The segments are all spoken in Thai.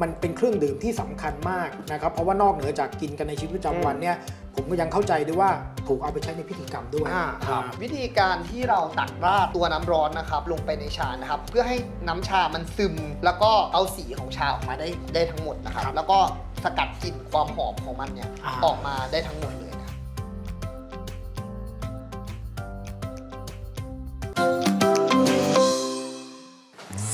มันเป็นเครื่องดื่มที่สำคัญมากนะครับ เพราะว่านอกเหนือจากกินกันในชีวิตประจำวันเนี่ยผมก็ยังเข้าใจด้วยว่าถูกเอาไปใช้ในพิธีกรรมด้วยอ่าอ่าวิธีการที่เราตักราดตัวน้ำร้อนนะครับ ลงไปในชานะครับ เพื่อให้น้ำชามันซึม แล้วก็เอาสีของชาออกมาได้ได้ทั้งหมดนะครับครับแล้วก็สกัดกลิ่นความหอมของมันเนี่ยอ่าออกมาได้ทั้งหมดเลย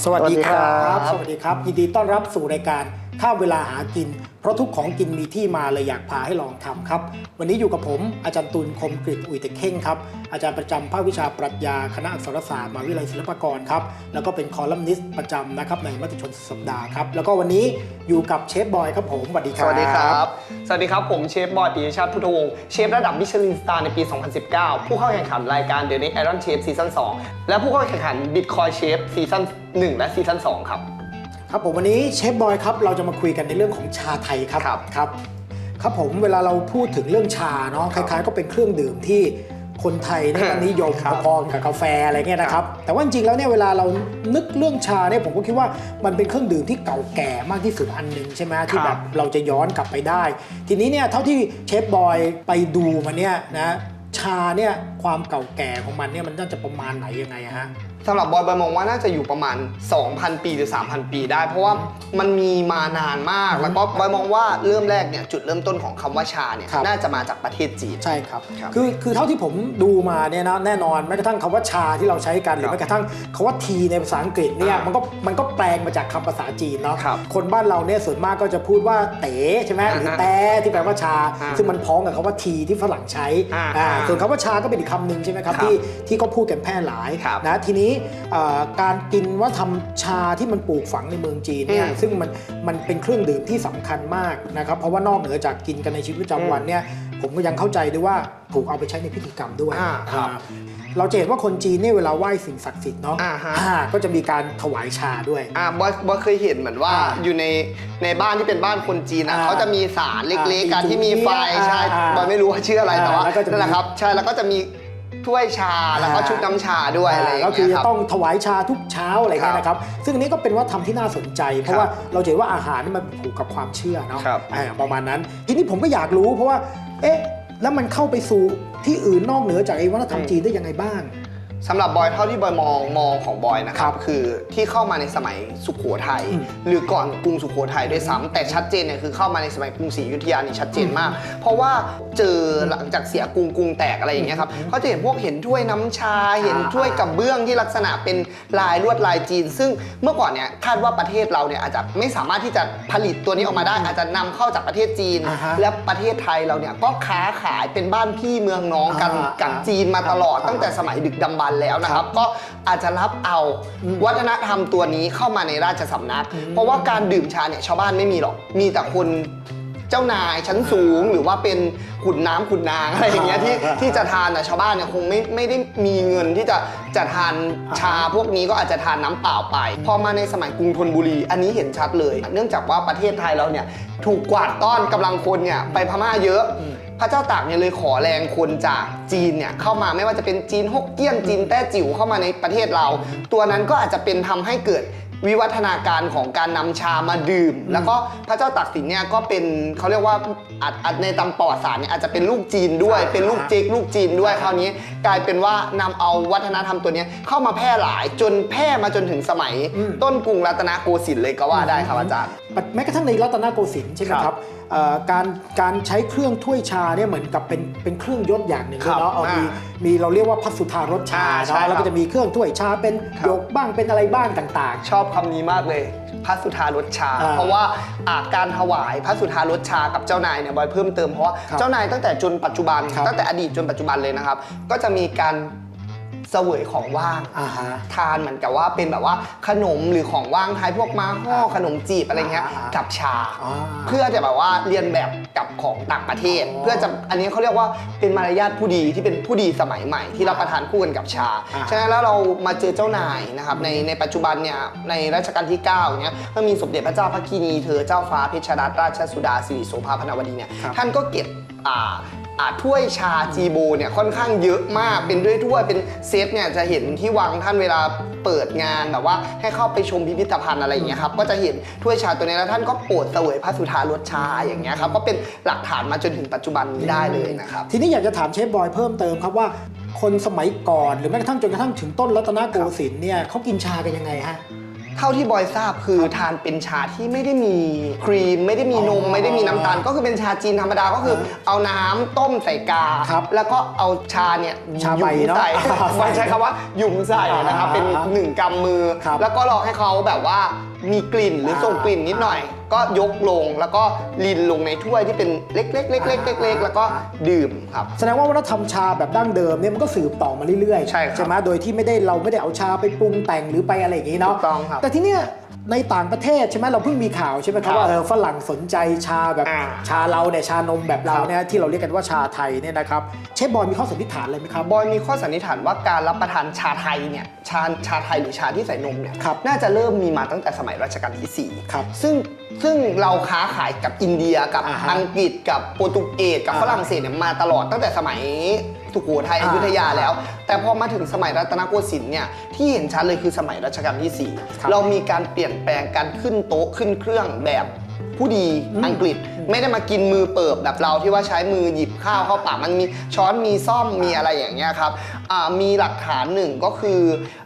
สวัสดีครับสสวัวัสสดีดีคครัรับบยินดีต้อนรับสู่รายการข้าวเวลาหากิน เพราะทุกของกินมีที่มาเลยอยากพาให้ลองทำครับ วันนี้อยู่กับผมอาจารย์ตุลคมกริตอุ่ยเตเข่งครับ อาจารย์ประจำภาควิชาปรัชญาคณะอักษรศาสตร์มหาวิทยาลัยศิลปากรครับ แล้วก็เป็นคอลัมนิสต์ประจำนะครับในมติชนสัปดาห์ครับ แล้วก็วันนี้อยู่กับเชฟบอยครับผมสวัสดีครับวัสดีครับ สวัสดีครับผมเชฟบอยปิยชาติพุทธวงศ์เชฟระดับมิชลินสตาร์ในปี 2019 ผู้เข้าแข่งขันรายการ The Next Iron Chef ซีซั่น2และผู้เข้าแข่งขัน Bitcoin Chef ซีซั่น1และซีซั่น2ครับ ครับผมวันนี้เชฟบอยครับเราจะมาคุยกันในเรื่องของชาไทยครับครับครับครับผมเวลาเราพูดถึงเรื่องชาเนาะคล้ายๆ ก็เป็นเครื่องดื่มที่คนไทยเนี่ยก็นิยมครับพอๆกับกาแฟอะไรเงี้ยนะครับแต่ว่าจริงๆแล้วเนี่ยเวลาเรานึกเรื่องชาเนี่ยผมก็คิดว่ามันเป็นเครื่องดื่มที่เก่าแก่มากที่สุดอันหนึ่งใช่ไหมที่แบบเราจะย้อนกลับไปได้ ทีนี้เนี่ยเท่าที่เชฟบอยไปดูมาเนี่ยนะชาเนี่ยความเก่าแก่ของมันเนี่ยมันน่าจะประมาณไหนยังไงอะฮะ สำหรับบอยบอยมองว่าน่าจะอยู่ประมาณ 2,000 ปีหรือ 3,000 ปีได้ เพราะว่ามันมีมานานมาก แล้วก็บอยมองว่าเริ่มแรกเนี่ยจุดเริ่มต้นของคำว่าชาเนี่ยครับ น่าจะมาจากประเทศจีน ใช่ครับครับคือคือเท่าที่ผมดูมาเนี่ยนะแน่นอนแม้กระทั่งคำว่าชาที่เราใช้กันหรือครับแม้กระทั่งคำว่าทีในภาษาอังกฤษเนี่ยอ่ามัมันก็มันก็แปลงมาจากคำภาษาจีนเนาะครับคนบ้านเราเนี่ยส่วนมากก็จะพูดว่าเต๋ใช่ไหมหรืออ่าฮะแต่ที่แปลว่าชา อ่าซึ่งมันพ้องกับคำว่าทีที่ฝรั่งใช้อ่าอ่าอ่าส่วนคำว่าชาก็เป็นอีกคำหนึ่งใช่ไหมครับครับที่ที่เขาพูดกันแพร่หลายครับ นะทีนี้เอ่อการกินว่าทำชาที่มันปลูกฝังในเมืองจีนเนี่ยอืมซึ่งมันมันเป็นเครื่องดื่มที่สำคัญมากนะครับเพราะว่านอกเหนือจากกินกันในชีวิตประจำวันเนี่ยผมก็ยังเข้าใจด้วยว่าถูกเอาไปใช้ในพิธีกรรมด้วยอ่าครับอ่าเราจะเห็นว่าคนจีนเนี่ยเวลาไหว้สิ่งศักดิ์สิทธิ์เนาะอ่าฮะอ่าก็จะมีการถวายชาด้วยอ่าบอยบอยเคยเห็นเหมือนว่าอ่าอยู่ในในบ้านที่เป็นบ้านคนจีนอะอ่าเขาจะมีสารเล็กๆอ่าการที่มีไฟอ่าใช่อ่าบอยไม่รู้ว่าชื่ออะไรอ่าแต่ว่าแล้วก็จะมีนั่นแหละครับใช่แล้วก็จะมี ถ้วยชาแล้วก็อ่าชุดน้ำชาด้วยอะไรอย่างก็คืเงี้อยครับ ต้องถวายชาทุกเช้าอะไรเงี้ยนะครับ ซึ่งอันนี้ก็เป็นวัฒนธรรมที่น่าสนใจ เพราะว่าเราจะเห็นว่าอาหารนี่มันผูกกับความเชื่อเนาะครับ อ่าประมาณนั้น ทีนี้ผมก็อยากรู้เพราะว่า เอ๊ะ แล้วมันเข้าไปสู่ที่อื่นนอกเหนือจากไอ้วัฒนธรรมจีนได้ยังไงบ้าง สำหรับบอยเท่าที่บอยมองมองของบอยนะคครัรับบคือที่เข้ามาในสมัยสุขโขทัยอืมหรือก่อนกรุงสุขโขทัยด้วยซ้ำแต่ชัดเจนเนี่ยคือเข้ามาในสมัยกรุงศรีอยุธยานี่ชัดเจนมาก เพราะว่าเจอหลังจากเสียกรุงกรุงแตกอะไรอย่างเงี้ยครับเขาจะเห็นพวกเห็นถ้วยน้ำชาเห็นถ้วยกับเบื้องที่ลักษณะเป็นลายลวดลายจีน ซึ่งเมื่อก่อนเนี่ยคาดว่าประเทศเราเนี่ยอาจจะไม่สามารถที่จะผลิตตัวนี้ออกมาได้ อาจจะนำเข้าจากประเทศจีน อ่าฮะ และประเทศไทยเราเนี่ยก็ค้าขายเป็นบ้านพี่เมืองน้องกันอ่ากับจีนมาตลอดอ่าตั้งแต่สมัยดึกดำบรรพ์แล้วนะครับ ก็อาจจะรับเอาอืมวัฒนธรรมตัวนี้เข้ามาในราชสำนักอืมเพราะว่าการดื่มชาเนี่ยชาวบ้านไม่มีหรอก มีแต่คนเจ้านายชั้นสูงหรือว่าเป็นขุนน้ำขุนนางอะไรอย่างเงี้ยที่อ่าที่จะทานแต่ชาวบ้านเนี่ยคงไม่ไม่ได้มีเงินที่จะจะทานชาพวกนี้ก็อาจจะทานน้ำเปล่าไป พอมาในสมัยกรุงธนบุรี อันนี้เห็นชัดเลย เนื่องจากว่าประเทศไทยเราเนี่ยถูกกวาดต้อนกำลังคนเนี่ยไปพม่าเยอะอืม พระเจ้าตากเนี่ยเลยขอแรงคนจากจีนเนี่ยเข้ามาไม่ว่าจะเป็นจีนฮกเกี้ยนจีนแต้จิ๋วเข้ามาในประเทศเรา ตัวนั้นก็อาจจะเป็นทำให้เกิดวิวัฒนาการของการนำชามาดื่ม แล้วก็พระเจ้าตากสินเนี่ยก็เป็นเขาเรียกว่าอาจอาจในตำประวัติศาสตร์เนี่ยอาจจะเป็นลูกจีนด้วยอ่าเป็นลูกเจ๊กลูกจีนด้วยคราวนี้ กลายเป็นว่านำเอาวัฒนธรรมตัวเนี้ยเข้ามาแพร่หลายจนแพร่มาจนถึงสมัยอืมต้นกรุงรัตนโกสินทร์เลยก็ว่าได้ครับอาจารย์ แม้กระทั่งในรัตนโกสินทร์ใช่ไหมครับครับเอ่อการการใช้เครื่องถ้วยชาเนี่ยเหมือนกับเป็นเป็นเครื่องยศอย่างหนึ่งด้วยเนาะครับเอามีอ่ามีเราเรียกว่าพัสสุธารสชาอ่าใช่เนาะแล้วครัก็บจะมีเครื่องถ้วยชาเป็นครับหยกบ้างเป็นอะไรบ้างต่างชอบคำนี้มากเลยพระสุธารสชาอ่าเพราะว่าอ่าการถวายพระสุธารสชากับเจ้านายเนี่ยบอยเพิ่มเติมเพราะว่าครับเจ้านายตั้งแต่จนปัจจุบันครับตั้งแต่อดีตจนปัจจุบันเลยนะครับ ก็จะมีการ เสวยของว่างๆอ่าฮะ ทานเหมือนกับว่าเป็นแบบว่าขนมหรือของว่างไทยพวกม้าห่อขนมจีบอะไรเงี้ยอ่ากับชา อ่าเพื่อจะแบบว่าเรียนแบบกับของต่างประเทศ อ๋อเพื่อจะอันนี้เขาเรียกว่าเป็นมารยาทผู้ดีที่เป็นผู้ดีสมัยใหม่ที่รับประทานคู่กันกับชาอ่า ฉะนั้นแล้วเรามาเจอเจ้านายนะครับในในปัจจุบันเนี่ยในรัชกาลที่9อย่างเงี้ยก็มีสมเด็จพระเจ้าพระกินีเธอเจ้าฟ้าเพชรรัตนราชสุดาสิริโสภาพนวดีเนี่ยครับ ท่านก็เก็บอ่า อ่าถ้วยชาจีโบเนี่ยค่อนข้างเยอะมากเป็นด้วยถ้วยเป็นเซตเนี่ยจะเห็นที่วางท่านเวลาเปิดงานแบบว่าให้เข้าไปชมพิพิธภัณฑ์อะไรอย่างเงี้ยครับก็จะเห็นถ้วยชาตัวนี้แล้วท่านก็โปรดเสวยพระสุธารสชาอย่างเงี้ยครับก็เป็นหลักฐานมาจนถึงปัจจุบันนี้ได้เลยนะครับทีนี้อยากจะถามเชฟบอยเพิ่มเติมครับว่าคนสมัยก่อนหรือแม้กระทั่งจนกระทั่งถึงต้นรัตนโกสินทร์เนี่ยเขากินชากันยังไงฮะ ท่าที่บอยทราบคือทานเป็นชาที่ไม่ได้มีครีม ไม่ได้มีนมอ๋อไม่ได้มีน้ำตาล ก็คือเป็นชาจีนธรรมดาก็คือ เอาน้ำต้มใส่กา ครับแล้วก็เอาชาเนี่ยชาใบหยุมเนอะใส่อ่าบอยใช้คำว่าหยุ่มใส่นะครับอ่าเป็นหนึ่งกำมือ ครับ แล้วก็รอให้เขาแบบว่า มีกลิ่นหรือส่งกลิ่นนิดหน่อย ก็ยกลงแล้วก็ลินลงในถ้วยที่เป็นเล็กๆเล็กๆเล็กๆแล้วก็ดื่มครับ แสดงว่าวัฒนธรรมชาแบบดั้งเดิมเนี่ยมันก็สืบต่อมาเรื่อยๆใช่ครับไหมโดยที่ไม่ได้เราไม่ได้เอาชาไปปรุงแต่งหรือไปอะไรอย่างนี้เนาะถูกต้องครับ แต่ทีเนี้ย ในต่างประเทศใช่ไหมเราเพิ่งมีข่าวใช่ไหมครับครับว่าเออฝรั่งสนใจชาแบบอ่าชาเราเนี่ยชานมแบบเราครับเนี่ยที่เราเรียกกันว่าชาไทยเนี่ยนะครับเชฟบอยมีข้อสันนิษฐานอะไรไหมครับบอยมีข้อสันนิษฐานว่าการรับประทานชาไทยเนี่ยชาชาไทยหรือชาที่ใส่นมเนี่ยครับน่าจะเริ่มมีมาตั้งแต่สมัยรัชกาลที่4ครับซึ่งซึ่งเราค้าขายกับอินเดียกับอ่าฮะอังกฤษกับโปรตุเกสกับอ่าฝรั่งเศสเนี่ยมาตลอดตั้งแต่สมัย สุโขทัยออ่ายุธยาแล้ว แต่พอมาถึงสมัยรัตนโกสินทร์เนี่ยที่เห็นชัดเลยคือสมัยรัชกาลที่ครับ4เรามีการเปลี่ยนแปลงการขึ้นโต๊ะขึ้นเครื่องแบบผู้ดีอืมอังกฤษไม่ได้มากินมือเปิบแบบเราที่ว่าใช้มือหยิบข้าวเข้าปากมันมีช้อนมีซ่อมมีอะไรอย่างเงี้ยครับอ่า มีหลักฐานหนึ่งก็คือ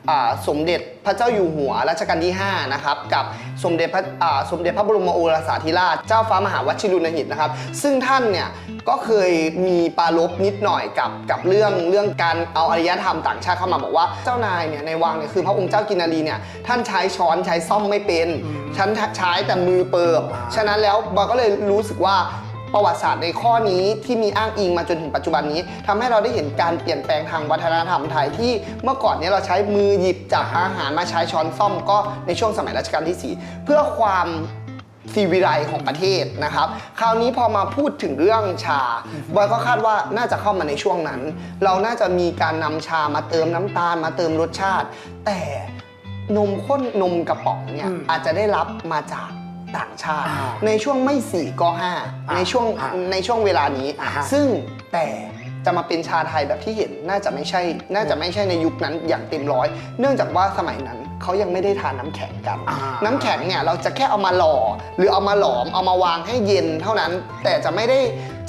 อาสมเด็จพระเจ้าอยู่หัวรัชกาลที่ 5 นะครับ กับสมเด็จพระอ่าสมเด็จพระบรมโอรสาธิราชเจ้าฟ้ามหาวชิรุณหิตนะครับ ซึ่งท่านเนี่ยก็เคยมีปรารบนิดหน่อยกับกับเรื่องเรื่องการเอาอารยธรรมต่างชาติเข้ามาบอกว่าเจ้านายเนี่ยในวังเนี่ยคือพระองค์เจ้ากินนารีเนี่ยท่านใช้ช้อนใช้ซ่อมไม่เป็นฉันใช้แต่มือเปิบอ่าฉะนั้นแล้วบอยก็เลยรู้สึกว่า ประวัติศาสตร์ในข้อนี้ที่มีอ้างอิงมาจนถึงปัจจุบันนี้ทำให้เราได้เห็นการเปลี่ยนแปลงทางวัฒนธรรมไทยที่เมื่อก่อนเนี้เราใช้มือหยิบจับอาหารมาใช้ช้อนซ่อมก็ในช่วงสมัยรัชกาลที่ 4 เพื่อความซีวิไลของประเทศนะครับ คราวนี้พอมาพูดถึงเรื่องชาบอยก็คาดว่าน่าจะเข้ามาในช่วงนั้น เราน่าจะมีการนำชามาเติมน้ำตาลมาเติมรสชาติ แต่นมข้นนมกระป๋องเนี่ยอืมอาจจะได้รับมาจาก ต่างชาติอ่าในช่วงไม่สี่ก็ห้าอ่าในช่วงอ่าในช่วงเวลานี้อ่าฮะซึ่งแต่จะมาเป็นชาไทยแบบที่เห็นน่าจะไม่ใช่ น่าจะไม่ใช่ในยุคนั้นอย่างเต็มร้อย เนื่องจากว่าสมัยนั้นเขายังไม่ได้ทานน้ำแข็งกันอ่าน้ำแข็งเนี่ยเราจะแค่เอามาหล่อ หรือเอามาหลอมเอามาวางให้เย็นเท่านั้น แต่จะไม่ได้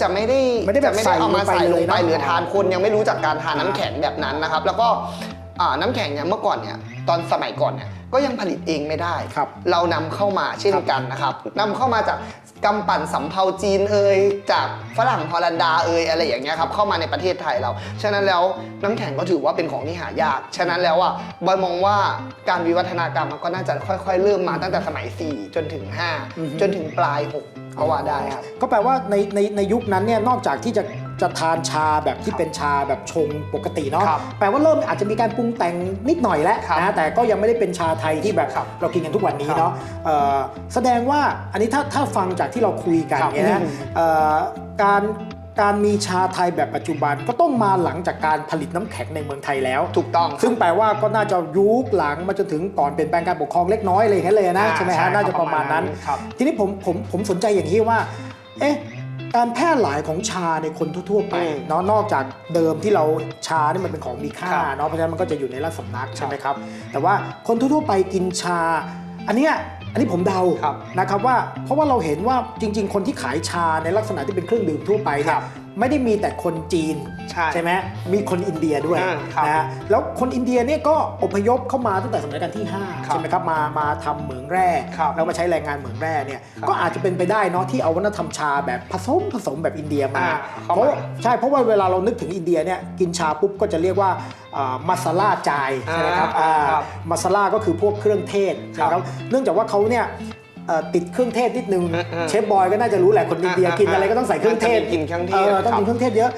จะไม่ได้ไม่ได้แบบจะไม่ได้เอามาใส่ใส่ลลงงไปไปเลยนะหรือทานคนยังไม่รู้จักการทานอ่าน้ำแข็งแบบนั้นนะครับ แล้วก็อ่าน้ำแข็งเนี่ยเมื่อก่อนเนี่ยตอนสมัยก่อนเนี่ย ก็ยังผลิตเองไม่ได้ ครับเรานำเข้ามาเช่นกันนะครับนำเข้ามาจากกำปั่นสำเภาจีนเอ่ยจากฝรั่งฮอลันดาเอ่ยอะไรอย่างเงี้ยครับเข้ามาในประเทศไทยเรา ฉะนั้นแล้วน้ำแข็งก็ถือว่าเป็นของที่หายาก ฉะนั้นแล้วอะบอยมองว่าการวิวัฒนาการมันก็น่าจะค่อย ๆ เริ่มมาตั้งแต่สมัย 4 จนถึงอือฮึ5จนถึงปลาย 6 ก็ว่าได้ครับ ก็แปลว่าในในในยุคนั้นเนี่ยนอกจากที่จะจะทานชาแบบที่เป็นชาแบบชงปกติเนาะครับแปลว่าเริ่มอาจจะมีการปรุงแต่งนิดหน่อยแล้วครับนะแต่ก็ยังไม่ได้เป็นชาไทยที่แบบครับเรากินกันทุกวันนี้ครับเนาะเอ่อแสดงว่าอันนี้ถ้าถ้าฟังจากที่เราคุยกันครับเนี่ยนะอืมเอ่อการ การมีชาไทยแบบปัจจุบันก็ต้องมาหลังจากการผลิตน้ำแข็งในเมืองไทยแล้ว ถูกต้อง ซึ่งแปลว่าก็น่าจะยุคหลังมาจนถึงก่อนเปลี่ยนแปลงการปกครองเล็กน้อยอะไรอย่างเงี้ยเลยนะอ่าใช่ไหมใช่ครัฮะบน่าจะประมาณนั้นครับทีนี้ผมผมผมสนใจอย่างนี้ว่า เอ๊ะการแพร่หลายของชาในคนทั่วๆไปอืมเนาะนอกจากเดิมที่เราชานี่มันเป็นของมีค่าครับเนาะเพราะฉะนั้นมันก็จะอยู่ในราชสำนักใช่ไหมครับ แต่ว่าคนทั่วๆไปกินชา อันเนี้ยอั นนี้ผมเดาครับนะครับว่าเพราะว่าเราเห็นว่าจริง ๆ คนที่ขายชาในลักษณะที่เป็นเครื่องดื่มทั่วไปเนี่ครัยบ ไม่ได้มีแต่คนจีนใช่ ไหมมีคนอินเดียด้วยอ่าครับนะฮะแล้วคนอินเดียเนี่ยก็อพยพเข้ามาตั้งแต่สมัยรัชกาลที่5ครับใช่ไหมครับมามาทำเหมืองแร่ครับแล้วมาใช้แรงงานเหมืองแร่เนี่ยครับก็อาจจะเป็นไปได้เนาะที่เอาวัฒนธรรมชาแบบผสมผสมแบบอินเดียมาอ่าเพเข้ามา ราะว่าใช่เพราะว่าเวลาเรานึกถึงอินเดียเนี่ยกินชาปุ๊บก็จะเรียกว่ามาซาลาจายใช่ไหมครับอ่า อ่าครับมาซาลาก็คือพวกเครื่องเทศครับนะครับ เนื่องจากว่าเขาเนี่ยเอ่อ ติดเครื่องเทศนิดนึงอ่าอ่าเชฟบอยก็น่าจะรู้แหละคนอินเดียอ่าอ่ากินอะไรก็ต้องใส่เครื่องเทศน่าจะมีกินเครื่องเทศต้องครับกินเครื่องเทศเยอะ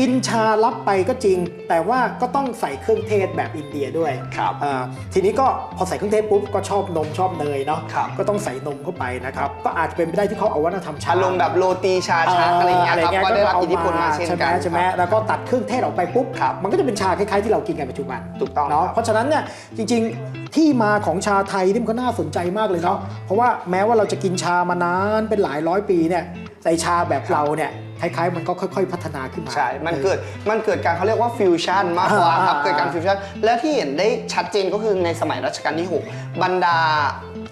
กินชารับไปก็จริง แต่ว่าก็ต้องใส่เครื่องเทศแบบอินเดียด้วยครับอ่าทีนี้ก็พอใส่เครื่องเทศปุ๊บก็ชอบนมชอบเนยเนาะครับก็ต้องใส่นมเข้าไปนะครับก็อาจจะเป็นไปได้ที่เขาเอาวัฒนธรรมชาอารมณ์แบบโรตีชาชักอะไรอย่างเงี้ยครับก็ได้รับเาอิทธิพลมาเช่นใช่ไหมกันใช่ไหมครับแล้วก็ตัดเครื่องเทศออกไปปุ๊บครับมันก็จะเป็นชาคล้ายๆที่เรากินกันปัจจุบันถูกต้องเนาะครับเพราะฉะนั้นเนี่ยจริง ๆที่มาของชาไทยนี่มันก็น่าสนใจมากเลยเนาะเพราะว่าแม้ว่าเราจะกินชามานานเป็นหลายร้อยปีเนี่ยใส่ชาแบบเราเนี่ย คล้ายๆ มันก็ค่อย ๆ พัฒนาขึ้นมาใช่ มันเกิด มันเกิดการเขาเรียกว่าฟิวชั่นมากกว่าครับอ่าเกิดการฟิวชั่น และที่เห็นได้ชัดเจนก็คือในสมัยรัชกาลที่ 6 บรรดา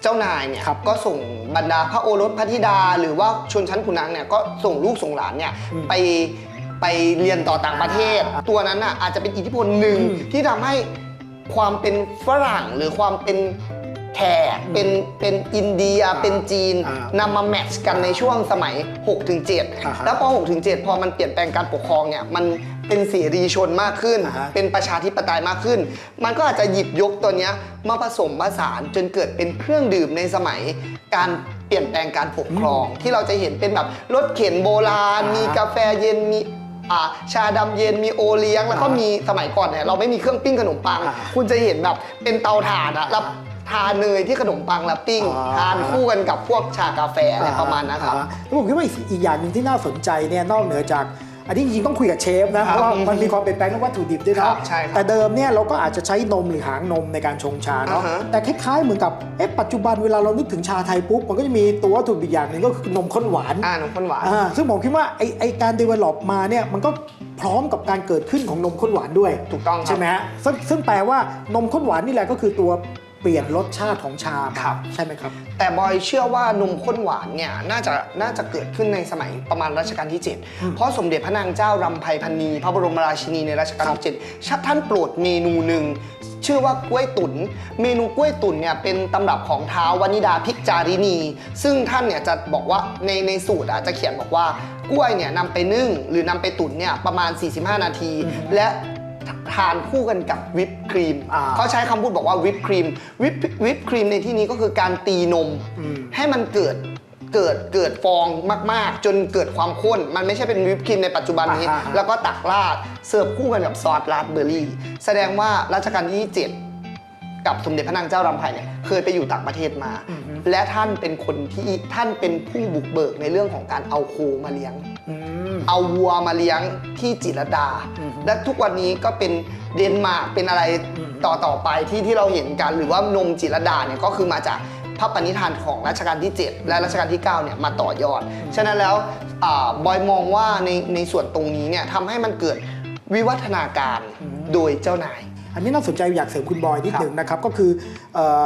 เจ้านายเนี่ยครับก็ส่งบรรดาพระโอรสพระธิดา หรือว่าชนชั้นขุนนางเนี่ยก็ส่งลูกส่งหลานเนี่ยอืมไปไปเรียนต่อต่างประเทศอ่าตัวนั้นน่ะอาจจะเป็นอิทธิพลหนึ่งอืมที่ทำให้ความเป็นฝรั่งหรือความเป็น แขกเป็นเป็นอินเดียอ่าเป็นจีนอ่านำมาแมทช์กันในช่วงสมัย6-7ถึงอ่าฮะแล้วพอ 6-7ถึงพอมันเปลี่ยนแปลงการปกครองเนี่ยมันเป็นเสรีชนมากขึ้น อ่าฮะ เป็นประชาธิปไตยมากขึ้น มันก็อาจจะหยิบยกตัวเนี้ยมาผสมผสานจนเกิดเป็นเครื่องดื่มในสมัย การเปลี่ยนแปลงการปกครอง ที่เราจะเห็นเป็นแบบรถเข็นโบราณอ่ามีมีกาแฟเย็นมีอ่าชาดำเย็นมีโอเลี้ยง แล้วก็อ่ามีมีสมัยก่อนเนี่ยเราไม่มีเครื่องปิ้งขนมปัง อ่า คุณจะเห็นแบบเป็นเตาถ่านอะแล้ว ทานเนยที่ขนมปังแล้วปิ้งอ่าทานคู่กันกับพวกชากาแฟอะไรประมาณนั้นครับ อ่าแล้วผมคิดว่าอีกอีกอย่างหนึ่งที่น่าสนใจเนี่ยนอกเหนือจาก อันนี้จริงๆต้องคุยกับเชฟนะเพราะว่ามันมีความเปลี่ยนแปลงเรื่องวัตถุดิบด้วยครัเนาะบใช่ครับแต่เดิมเนี่ยเราก็อาจจะใช้นมหรือหางนมในการชงชาเนาะอ่าฮะ แต่คล้ายๆเหมือนกับเอ๊ะปัจจุบันเวลาเรานึกถึงชาไทยปุ๊บมันก็จะมีตัววัตถุดิบอย่างหนึ่งก็คือนมข้นหวาน อ่านมข้นหวาน อ่าซึ่งผมคิดว่าไอไอการ develop มาเนี่ยมันก็พร้อมกับการเกิดขึ้นของนมข้นหวานด้วยถูกต้องครับ ใช่ไหมฮะซึ่งซึ่งแปลว่านมข้นหวานนี่แหละก็คือตัว เปลี่ยนรสชาติของชามาครับ ใช่ไหมครับ แต่บอยเชื่อว่านมข้นหวานเนี่ยน่าจะน่าจะเกิดขึ้นในสมัยประมาณรัชกาลที่ 7 เพราะสมเด็จพระนางเจ้ารำไพพันนีพระบรมราชินีในรัชกาลที่7ชัท่านโปรดเมนูหนึ่ง ชื่อว่ากล้วยตุน๋นเมนูกล้วยตุ๋นเนี่ยเป็นตำรับของท้าววนิดาพิกจารินีซึ่งท่านเนี่ยจะบอกว่าในในสูตรอะจะเขียนบอกว่ากล้วยเนี่ยนำไปนึ่งหรือนำไปตุ๋นเนี่ยประมาณ 45 นาที และ ทานคู่กันกับวิปครีมอ่าเขาใช้คำพูดบอกว่าวิปครีมวิปวิปครีมในที่นี้ก็คือการตีนม อืม ให้มันเกิดเกิดเกิดฟองมากๆ จนเกิดความข้น มันไม่ใช่เป็นวิปครีมในปัจจุบันนี้ อ่าฮะ แล้วก็ตักราดเสิร์ฟคู่กันกับซอสราสเบอร์รี่ แสดงว่ารัชกาลที่7กับสมเด็จพระนางเจ้ารำไพเนี่ยเคยไปอยู่ต่างประเทศมาอือฮึและท่านเป็นคนที่ท่านเป็นผู้บุกเบิกในเรื่องของการเอาโคมาเลี้ยงอืม เอาวัวมาเลี้ยงที่จิรดาอือฮึและทุกวันนี้ก็เป็นเดนมาร์กเป็นอะไรอืมต่อต่อไปที่ที่เราเห็นกัน หรือว่านมจิรดาเนี่ยก็คือมาจากพระปณิธานของรัชกาลที่ 7 และรัชกาลที่9เนี่ยมาต่อยอด ฉะนั้นแล้วอาบอยมองว่าในในส่วนตรงนี้เนี่ยทำให้มันเกิดวิวัฒนาการโดยเจ้านาย อันนี้น่าสนใจอยากเสริมคุณบอยนิดครับหนึ่งนะครับก็คือเอ่อ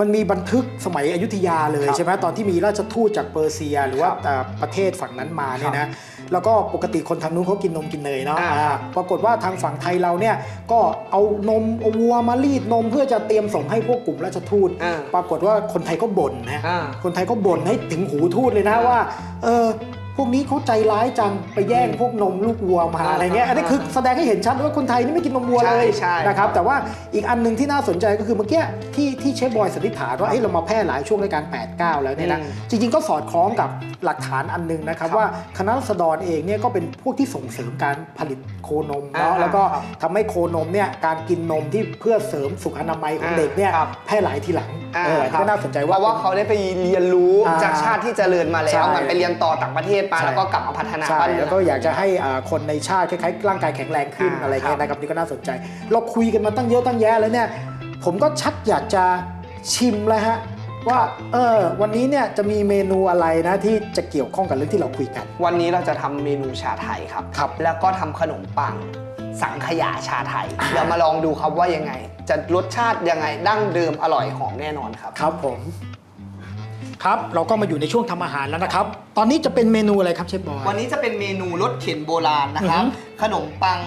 มันมีบันทึกสมัยอยุธยาเลยครับใช่ไหมตอนที่มีราชทูตจากเปอร์เซีย หรือว่าครับเอ่อประเทศฝั่งนั้นมาเนี่ยครันะบแล้วก็ปกติคนทางนู้นเขากินนมกินเนยเนาะอ่าอ่าปรากฏว่าทางฝั่งไทยเราเนี่ยก็เอานมเอาวัวมารีดนมเพื่อจะเตรียมส่งให้พวกกลุ่มราชทูตอ่าปรากฏว่าคนไทยก็บ่นนะอ่าคนไทยก็บ่นให้ถึงหูทูตเลยนะว่าเออ พวกนี้เขาใจร้ายจังไปแย่งพวกนมลูกวัวมาอ่าอะไรเงี้ยอันนี้คือแสดงให้เห็นชัดว่าคนไทยนี่ไม่กินนมวัวเลยใช่ใช่นะครับแต่ว่าอีกอันหนึ่งที่น่าสนใจก็คือเมื่อกี้ที่ที่เชฟบอยสันนิษฐานว่าเอ้ยเรามาแพร่หลายช่วงในการ 8 9 แล้วเนี่ยนะอืมจริงๆก็สอดคล้องกับหลักฐานอันหนึงนะครับครับว่าคณะรัษฎรเองเนี่ยก็เป็นพวกที่ส่งเสริมการผลิตโคนมเนาะอ่าแล้วก็ครับทำให้โคนมเนี่ยการกินนมที่เพื่อเสริมสุขอนามัยของเด็กเนี่ยครับแพร่หลายทีหลังอ่าเออครับก็น่าสนใจเพว่าราะว่าเขาได้ไปเรียนรู้อ่าจากชาติที่เจริญมาแล้ใช่วมันไปเรียนต่อต่างประเทศมาใช่แล้วก็กลับมาพัฒนาใช่บ้านเมืแล้องวก็อยากจะให้อ่าคนในชาติคล้ายๆร่างกายแข็งแรงขึ้นอ่าอะไรเงี้ยครับนะครับนี่ก็น่าสนใจ เราคุยกันมาตั้งเยอะตั้งแยะแล้วเนี่ยผมก็ชักอยากจะชิมแล้วฮะว่าเออวันนี้เนี่ยจะมีเมนูอะไรนะที่จะเกี่ยวข้องกับเรื่องที่เราคุยกัน วันนี้เราจะทำเมนูชาไทยครับ ครับ แล้วก็ทำขนมปังสังขยาชาไทย เดี๋ยวมาลองดูครับว่ายังไง จะรสชาติยังไงดั้งเดิมอร่อยหอมแน่นอนครับ ครับผม ครับ เราก็มาอยู่ในช่วงทำอาหารแล้วนะครับ ตอนนี้จะเป็นเมนูอะไรครับเชฟบอย วันนี้จะเป็นเมนูรสเข็นโบราณนะครับ อือฮึขนมปัง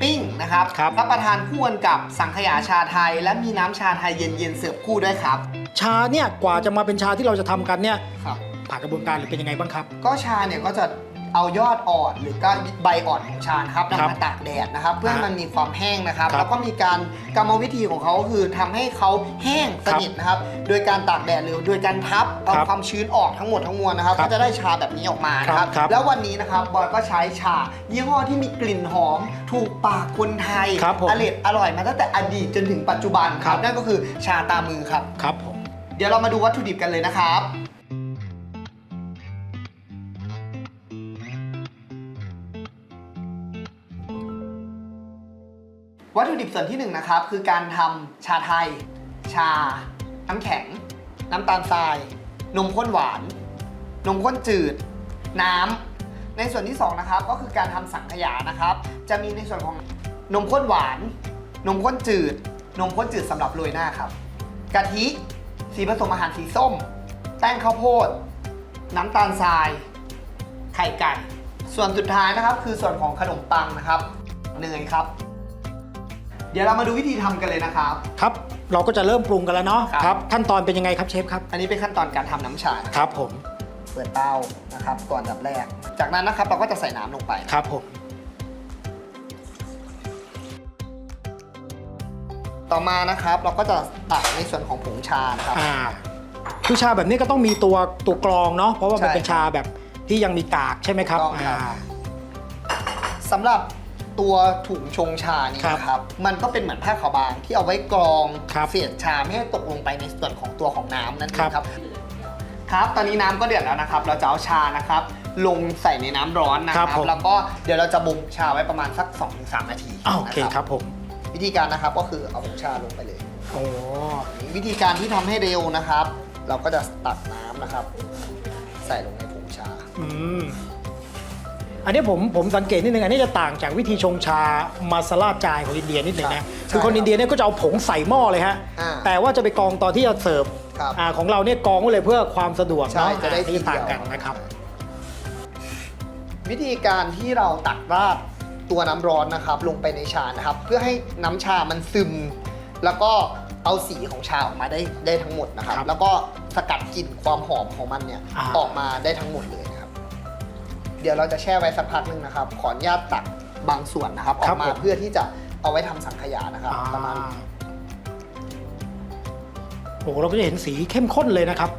ปิ้งนะครับครับรับประทานคู่กันกับสังขยาชาไทย และมีน้ำชาไทยเย็นๆเสิร์ฟคู่ด้วยครับชาเนี่ยกว่าจะมาเป็นชาที่เราจะทำกันเนี่ยครับ ผ่านกระบวนการหรือเป็นยังไงบ้างครับ ก็ชาเนี่ยก็จะ เอายอดอ่อนหรือก็ใบอ่อนของชานะครับครับนำมาตากแดดนะครับ เพื่อให้มันมีความแห้งนะครับ ครับแล้วก็มีการกรรมวิธีของเขาก็คือทำให้เขาแห้งสนิทนะครับ โดยการตากแดดหรือโดยการทับเอาครับความชื้นออกทั้งหมดทั้งมวลนะครับ ครับก็จะได้ชาแบบนี้ออกมานะครับ ครับแล้ววันนี้นะครับบอยก็ใช้ชา ยี่ห้อที่มีกลิ่นหอม ถูกปากคนไทยครับผมอร่อยอร่อยมาตั้งแต่อดีตจนถึงปัจจุบันคครัรับ บนั่นก็คือชาตามือครับ ครับผม เดี๋ยวเรามาดูวัตถุดิบกันเลยนะครับ วัตถุดิบส่วนที่หนึ่งนะครับ คือการทำชาไทย ชา น้ำแข็ง น้ำตาลทราย นมข้นหวาน นมข้นจืด น้ำในส่วนที่สองนะครับก็คือการทำสังขยานะครับ จะมีในส่วนของนมข้นหวาน นมข้นจืด นมข้นจืดสำหรับโรยหน้าครับกะทิสีผสมอาหารสีส้ม แป้งข้าวโพด น้ำตาลทราย ไข่ไก่ ส่วนสุดท้ายนะครับ คือส่วนของขนมปังนะครับเนยครับ เดี๋ยวเรามาดูวิธีทำกันเลยนะครับ ครับเราก็จะเริ่มปรุงกันแล้วเนาะครับ ครับขั้นตอนเป็นยังไงครับเชฟครับอันนี้เป็นขั้นตอนการทำน้ำชานะคครับรับผมเปิดเตานะครับ ก่อนอันดับแรก จากนั้นนะครับเราก็จะใส่น้ำลงไป ครับผมต่อมานะครับเราก็จะตักในส่วนของผงชานะครับ อ่าคือชาแบบนี้ก็ต้องมีตัวตัวกรองเนาะเพราะว่ามันใช่เป็นชาแบบที่ยังมีกากใช่ไหมครับถูกต้องครับ อ่าสำหรับ ตัวถุงชงชานี่ครับนะครับ มันก็เป็นเหมือนผ้าขาวบางที่เอาไว้กรองครับเศษชาไม่ให้ตกลงไปในส่วนของตัวของน้ำนั่นเอครังบ ครับ ครับ ตอนนี้น้ำก็เดือดแล้วนะครับ เราจะเอาชานะครับ ลงใส่ในน้ำร้อนนะคครัรับบผม แล้วก็เดี๋ยวเราจะบ่มชาไว้ประมาณสัก 2-3 นาทีอ้าวโอเคนะครับผมวิธีการนะครับก็คือเอาผงชาลงไปเลย โอ้วิธีการที่ทำให้เร็วนะครับ เราก็จะตักน้ำนะครับ ใส่ลงในผงชา อืม อันนี้ผมผมสังเกตนิดนึงอันนี้จะต่างจากวิธีชงชามาซาลาจายของอินเดียนิดนึงใช่นะใช่คือคนอินเดียเนี่ยก็จะเอาผงใส่หม้อเลยฮะอ่าแต่ว่าจะไปกรองตอนที่จะเสิร์ฟครับอ่าของเราเนี่ยกรองไว้เลยเพื่อความสะดวกใช่เนาะจะได้อ่าทีที่ต่างเดียวกันนะครับ วิธีการที่เราตักราดตัวน้ำร้อนนะครับ ลงไปในชานะครับ เพื่อให้น้ำชามันซึม แล้วก็เอาสีของชาออกมาได้ได้ทั้งหมดนะครับ ครับแล้วก็สกัดกลิ่นความหอมของมันเนี่ยอ่า ออกมาได้ทั้งหมดเลยนะครับ เดี๋ยวเราจะแช่ไว้สักพักหนึงนะครับ ขออนุญาตตักบางส่วนนะครับออกมาเพื่อที่จะเอาไว้ทำสังขยานะครับอ่าประมาณโอ้โหเราก็จะเห็นสีเข้มข้นเลยนะครับ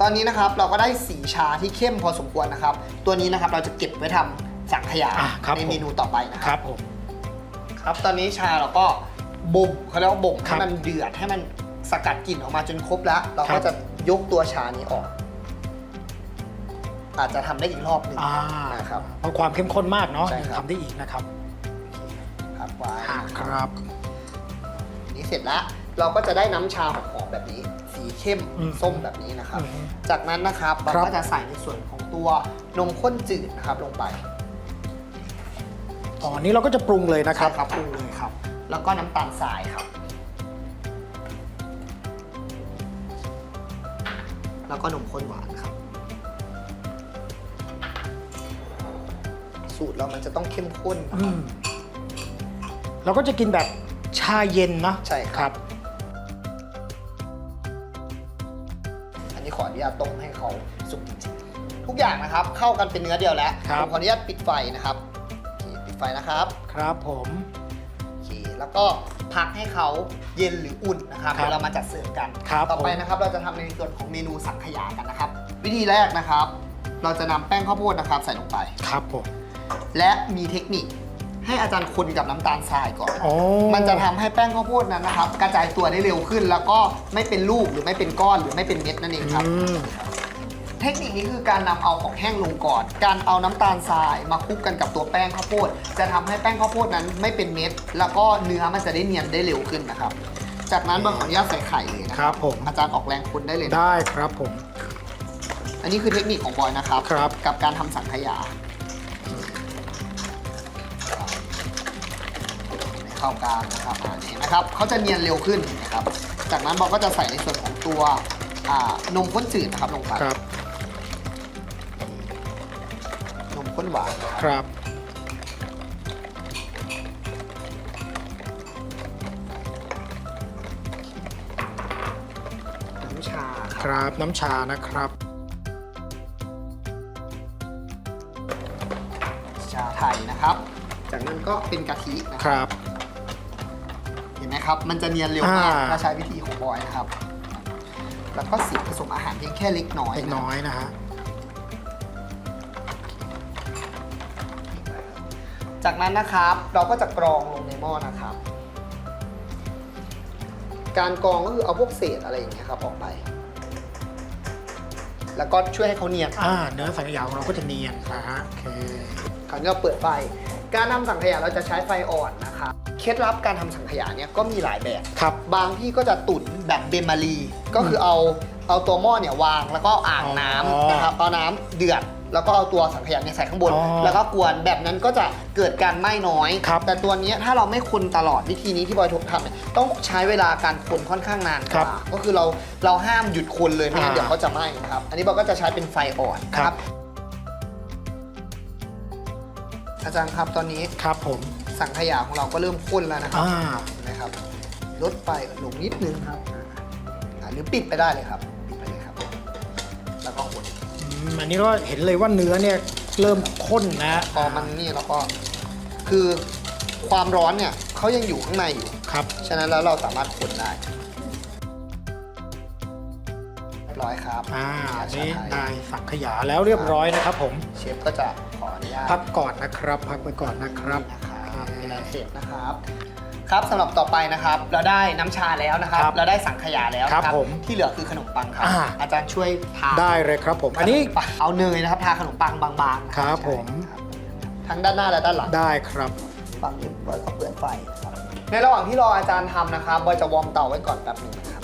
ตอนนี้นะครับเราก็ได้สีชาที่เข้มพอสมควรนะครับ ตัวนี้นะครับเราจะเก็บไว้ทำสังขยาอะครับในผม เมนูต่อไปนะคครับ รับผม ครับตอนนี้ชาเราก็บ่มเขาเรียกว่าบ่มครัให้บมันเดือดให้มันสกัดกลิ่นออกมาจนครบแล้ว เราครัก็บ จะยกตัวชานี้ออก อาจจะทำได้อีกรอบหนึ่งอ่านะครับ เพราะความเข้มข้นมากเนาะใช่ครับ ทำได้อีกนะครับครับไว้อ่าครับนี่เสร็จแล้วเราก็จะได้น้ำชาหอมๆแบบนี้ สีเข้มอืมส้มแบบนี้นะครับ อืม จากนั้นนะครับเราครับ ก็จะใส่ในส่วนของตัวนมข้นจืดนะครับลงไป อ๋อนี่เราก็จะปรุงเลยนะคครัรับบครับปรุงเลยครับ แล้วก็น้ำตาลทรายครับ แล้วก็นมข้นหวานครับ สูตรเรามันจะต้องเข้มข้นนะอืครับมเราก็จะกินแบบชาเย็นเนาะใช่ครับ ครับ อันนี้ขออนุญาตต้มให้เขาสุกจริงๆทุกอย่างนะครับ เข้ากันเป็นเนื้อเดียวแล้วครับ ผมขออนุญาตปิดไฟนะครับโอเคปิดไฟนะครับครับผม โอเคแล้วก็พักให้เขาเย็นหรืออุ่นนะครับครับเดี๋ยวเรามาจัดเสิร์ฟกัน ครับต่อไปผม นะครับเราจะทำในส่วนของเมนูสังขยากันนะครับ วิธีแรกนะครับ เราจะนำแป้งข้าวโพดนะครับ ใส่ลงไป ครับผม และมีเทคนิคให้อาจารย์คนกับน้ำตาลทรายก่อนโอ้มันจะทำให้แป้งข้าวโพดนั้นนะครับ กระจายตัวได้เร็วขึ้น แล้วก็ไม่เป็นลูกหรือไม่เป็นก้อนหรือไม่เป็นเม็ดนั่นเองครับ อืม เทคนิคนี้คือการนำเอาของแห้งลงก่อน การเอาน้ำตาลทรายมาคลุกกันกับตัวแป้งข้าวโพด จะทำให้แป้งข้าวโพดนั้นไม่เป็นเม็ด แล้วก็เนื้อมันจะได้เนียนได้เร็วขึ้นนะครับ จากนั้นบางขออนุญาตใส่ไข่เลยนะคครัรับบผม อาจารย์ออกแรงคนได้เลยนะได้ครับผม อันนี้คือเทคนิคของบอยนะครับ ครับ กับการทำสังขยา เข้ากันนะครับอ่าเห็นนะครับเขาจะเนียนเร็วขึ้นนะครับ จากนั้นบอยก็จะใส่ในส่วนของตัวอ่านมข้นจืดนะครับลงไปครับนมข้นหวานนะครับครับ น้ำชาครับ น้ำชานะครับ ชาไทยนะครับ จากนั้นก็เป็นกะทินะคครับรับ เห็นไหมครับ มันจะเนียนเร็วมากอ่า ถ้าใช้วิธีของบอยนะครับ แล้วก็สีผสมอาหารเพียงแค่เล็กน้อยเล็กน้อยนะฮะจากนั้นนะครับเราก็จะกรองลงในหม้อนะครับ การกรองก็คือเอาพวกเศษอะไรอย่างเงี้ยครับออกไป แล้วก็ช่วยให้เขาเนียน อ่าเนื้อสังขยาของเราก็จะเนียนนะฮะโอเค คราวนี้เราเปิดไฟ การทำสังขยาเราจะใช้ไฟอ่อนนะครับ เคล็ดลับการทำสังขยาเนี่ยก็มีหลายแบบ ครับ บางที่ก็จะตุ๋นแบบเบมารี ก็คือเอาเอาตัวหม้อเนี่ยวางแล้วก็อ่างน้ำอ๋อนะครับเอาน้ำเดือดแล้วก็เอาตัวสังขยาเนี่ยใส่ข้างบน อ๋อแล้วก็กวนแบบนั้นก็จะเกิดการไหม้น้อย ครับแต่ตัวเนี้ยถ้าเราไม่คนตลอดวิธีนี้ที่บอยททำเนี่ยต้องใช้เวลาการคนค่อนข้างนานกครับว่าก็คือเราเราห้ามหยุดคนเลยไม่งั้นอ่าเดี๋ยวเขาจะไหม้นะครับอันนี้บอยก็จะใช้เป็นไฟอ่อนนะคครัรับ บ อาจารย์ครับตอนนี้ ครับผม สังขยาของเราก็เริ่มข้นแล้วนะครับอ่า เห็นะครับลดไฟลงนิดนึงครับอ่าหรือปิดไปได้เลยครับปิดไปเลยครับ แล้วก็คนอืมอันนี้ก็เห็นเลยว่าเนื้อเนี่ยเริ่มข้นนะพอมันนี่แล้วก็คือความร้อนเนี่ยเขายังอยู่ข้างในอยู่ ครับ ฉะนั้นแล้วเราสามารถคนได้เรียบร้อยครับอ่าอันนี้ชาไทได้ยสังขยาแล้วเรียบร้อยนะครับผม เชฟก็จะขออนุญาตพักก่อนนะครับ พักไปก่อนนะครับ นะครับ เวลาเสร็จนะครับ ครับสำหรับต่อไปนะครับ เราได้น้ำชาแล้วนะครับ ครับเราได้สังขยาแล้วนะครับผมที่เหลือคือขนมปังครับ อ่า อาจารย์ช่วยทาได้เลยครับผม อันนี้ ขมปังเอาเนยนะครับ ทาขนมปังบางๆนะครับผม ใช่ครับทั้งด้านหน้าและด้านหลัง ได้ครับ ฝั่งนี้บอยก็เปิดไฟครับในระหว่างที่รออาจารย์ทำนะครับบอยจะวอร์มเตาไว้ก่อนแป๊บหนึงนะครับ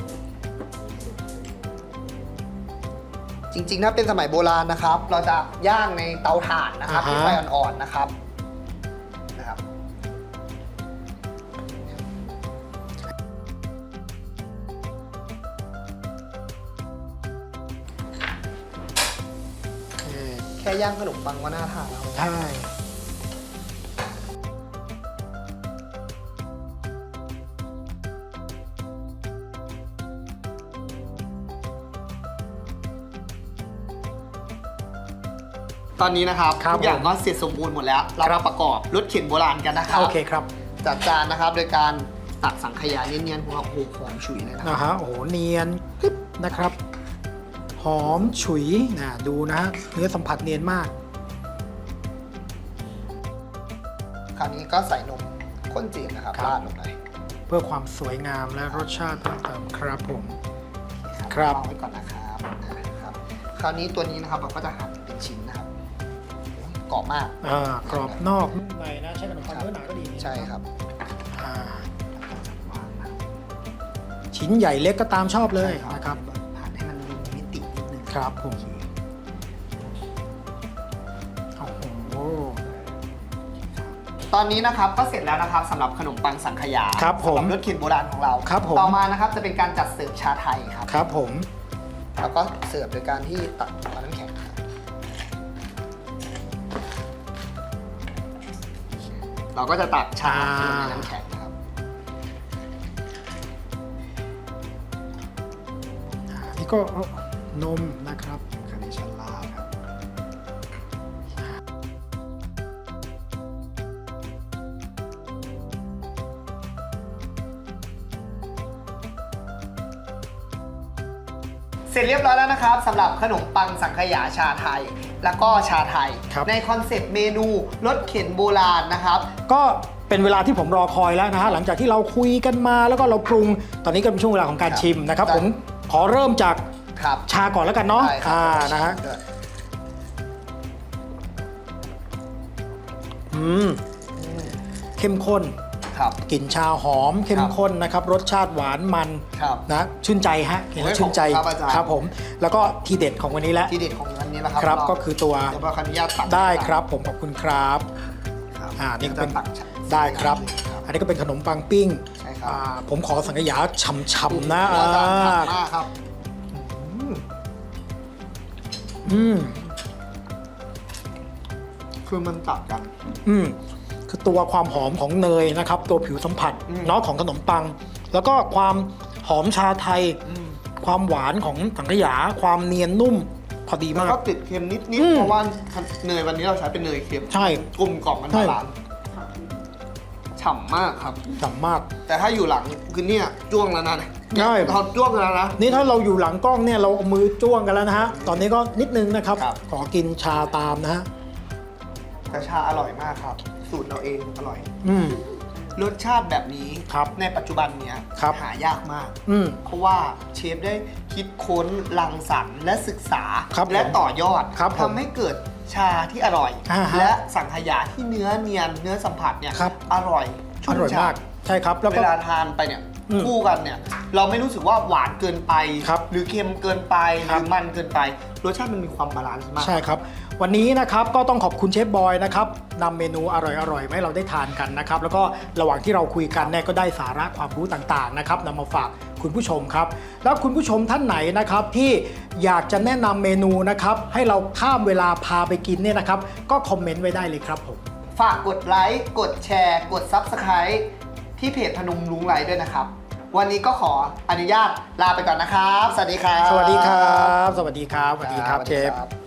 จริงๆ ถ้าเป็นสมัยโบราณนะครับ เราจะย่างในเตาถ่านนะครับอ่าฮะ ที่ไฟอ่อนๆนะครับนะครับ ย่างขนมปังก็น่าทานแล้วใช่ ตอนนี้นะครับครับทุกอย่างผมก็เสร็จสมบูรณ์หมดแล้ว เรามาประกอบรถเข็นโบราณกันนะครับโอเคครับจัดจานนะครับโดยการตักสังขยาเนียนๆของเราโอ้โหหอมฉุยเลยนะคนะรับฮะโอ้โหเนียนกริบนะครับ หอมฉุยนะดูนะเนื้อสัมผัสเนียนมาก คราวนี้ก็ใส่นมข้นจืดนะครับครับราดลงไปเพื่อความสวยงามและรสชาติเพิ่มเติมครับผม ครับวางไว้ก่อนนะครับนะครับ คราวนี้ตัวนี้นะครับเราก็จะหั่นเป็นชิ้นนะครับกรอบมากอ่ากรอบนอกนุ่มในนะใช้ขนมปังเนื้อหนาก็ดีใช่ครับอ่าวางนะครับชิ้นใหญ่เล็กก็ตามชอบเลยใช่นะครับ ครับผมโอ้โหตอนนี้นะครับก็เสร็จแล้วนะครับสำหรับขนมปังสังขยาครับผมสำหรถเข็นโบราณของเรา ครับผม ต่อมานะครับจะเป็นการจัดเสิร์ฟชาไทยครับ ครับผม แล้วก็เสิร์ฟโดยการที่ตักเอาน้ำแข็งครับเราก็จะตักชาลงในน้ำแข็งนะครับนี่ก็ นมนะครับคาร์เนชั่นลาดครับเสร็จเรียบร้อยแล้วนะครับสำหรับขนมปังสังขยาชาไทย แล้วก็ชาไทย ครับในคอนเซปต์เมนูรสเข็นโบราณนะครับ ก็เป็นเวลาที่ผมรอคอยแล้วนะฮะหลังจากที่เราคุยกันมาแล้วก็เราปรุง ตอนนี้ก็เป็นช่วงเวลาของการครับชิมนะครับ ได้ ผมขอเริ่มจาก ครับชาก่อนแล้วกันเนาะได้ครัอ่าบนะฮะอืมเข้มข้นครับ กลิ่นชาหอมเข้คมรับข้นนะครับ รสชาติหวานมันครับ นะชื่นใจฮะเห็นแล้วโอ้ยชื่นใจขอบคุณครับอาจารย์ ครับผม แล้วก็ทีเด็ดของวันนี้แล้วที่เด็ดของวันนี้นะครับครับเราก็คือตัวเดี๋ยวเราขออนุญาตตักได้ครับ ผมขอบคุณครับ ครับอ่านี่ก็เป็นจะตักชา ได้ครับครับ อันนี้ก็เป็นขนมปังปิ้งใช่ครับ อ่าผมขอสังขยาฉ่ำๆนะโอ้โหอาจารย์อ่าฉ่ำมากครับ อืม คือมันตัดกัน อืม คือตัวความหอมของเนยนะครับ ตัวผิวสัมผัสอืม เนาะของขนมปัง แล้วก็ความหอมชาไทยอืมความหวานของสังขยา ความเนียนนุ่มพอดีแล้วมาก ก็ติดเค็มนิดอืมๆเพราะว่าเนยวันนี้เราใช้เป็นเนยเค็มใช่ กลมกล่อมมันใช่ บาลานซ์ ฉ่ำมากครับฉ่ำมาก แต่ถ้าอยู่หลังคือเนี่ยจ้วงแล้วนะเนี่ยใช่ เราจ้วงแล้วนะ นี่ถ้าเราอยู่หลังกล้องเนี่ยเราเอามือจ้วงกันแล้วนะฮะ ตอนนี้ก็นิดนึงนะครับ ครับ ขอกินชาตามนะฮะ แต่ชาอร่อยมากครับ สูตรเราเองอร่อย อืม รสชาติแบบนี้ครับในปัจจุบันเนี้ยครับ หายากมาก อืม เพราะว่าเชฟได้คิดค้นรังสรรค์และศึกษา ครับและผมต่อยอดครับผมทำให้เกิด ชาที่อร่อย อ่าฮะและสังขยาที่เนื้อเนียนเนื้อสัมผัสเนี่ยครับ อร่อยอชุ่มร่อยมากฉ่ำใช่ครับ แล้วเวก็ ลาทานไปเนี่ยอืมคู่กันเนี่ย เราไม่รู้สึกว่าหวานเกินไป ครับหรือเค็มเกินไป หครัรืบอมันเกินไป รสชาติมันมีความบาลานซ์มาก ใช่ครับ วันนี้นะครับก็ต้องขอบคุณเชฟบอยนะครับนำเมนูอร่อยๆมาให้เราได้ทานกันนะครับ แล้วก็ระหว่างที่เราคุยกันเนี่ยก็ได้สาระความรู้ต่างๆนะครับนำมาฝากคุณผู้ชมครับ แล้วคุณผู้ชมท่านไหนนะครับที่อยากจะแนะนำเมนูนะครับให้เราข้ามเวลาพาไปกินเนี่ยนะครับ ก็คอมเมนต์ไว้ได้เลยครับผม ฝากกดไลค์ กดแชร์ กด Subscribe ที่เพจพนมลุงไลฟ์ด้วยนะครับ วันนี้ก็ขออนุญาตลาไปก่อนนะครับ สวัสดีครับ สวัสดีครับ สวัสดีครับ สวัสดีครับเชฟสวัสดี